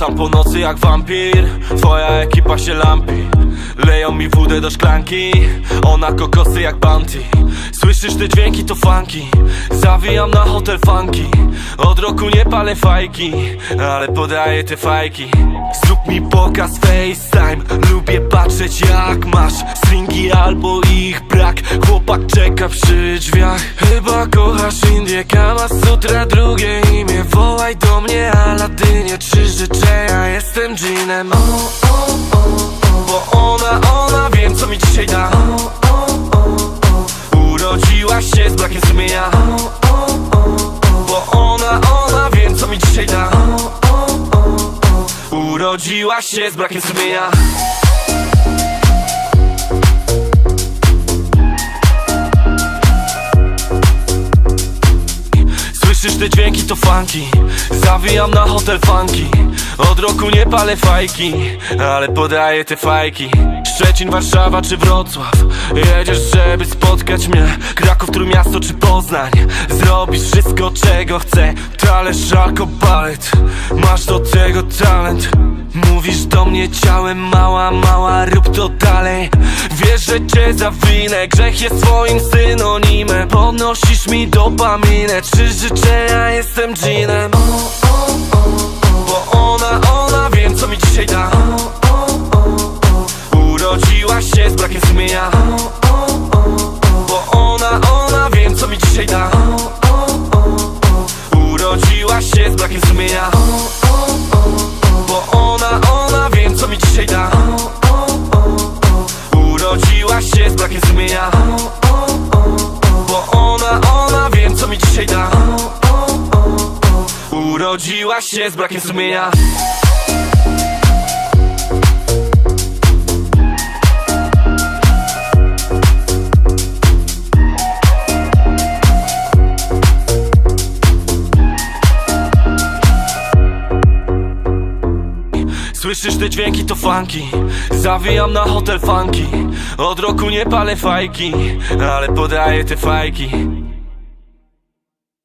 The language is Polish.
Latam po nocy jak wampir Twoja ekipa się lampi. Leją mi wódę do szklanki Ona kokosy jak bounty. Słyszysz te dźwięki to funky. Zawijam na hotel funky. Od roku nie palę fajki Ale podaję te fajki. Zrób mi pokaz FaceTime. Lubię patrzeć jak masz Stringi albo ich brak. Chłopak czeka przy drzwiach. Chyba kochasz Indię Kama Sutra drugie imię. Wołaj do mnie Trzy życzenia Jestem dżinem. Bo ona, ona wiem co mi dzisiaj da. Urodziła się z brakiem sumienia. Bo ona, ona wiem co mi dzisiaj da. Urodziła się z brakiem sumienia Słyszysz te dźwięki to funky Zawijam na hotel funky. Od roku nie palę fajki Ale podaję te fajki. Szczecin, Warszawa czy Wrocław Jedziesz, żeby spotkać mnie. Kraków, Trójmiasto czy Poznań Zrobisz wszystko czego chcę. Talerz, balet Masz do tego talent. Mówisz do mnie ciałem mała, mała, rób to dalej. Wiesz, że cię zawinę, grzech jest twoim synonimem Podnosisz mi dopaminę, trzy życzenia, jestem dżinem? Bo ona, ona, wiem co mi dzisiaj da. Urodziła się z brakiem sumienia. Bo ona, ona, wiem co mi dzisiaj da. Urodziła się z brakiem sumienia dzisiaj da Urodziła się z brakiem sumienia. Słyszysz te dźwięki to funky. Zawijam na hotel funky. Od roku nie palę fajki Ale podaję te fajki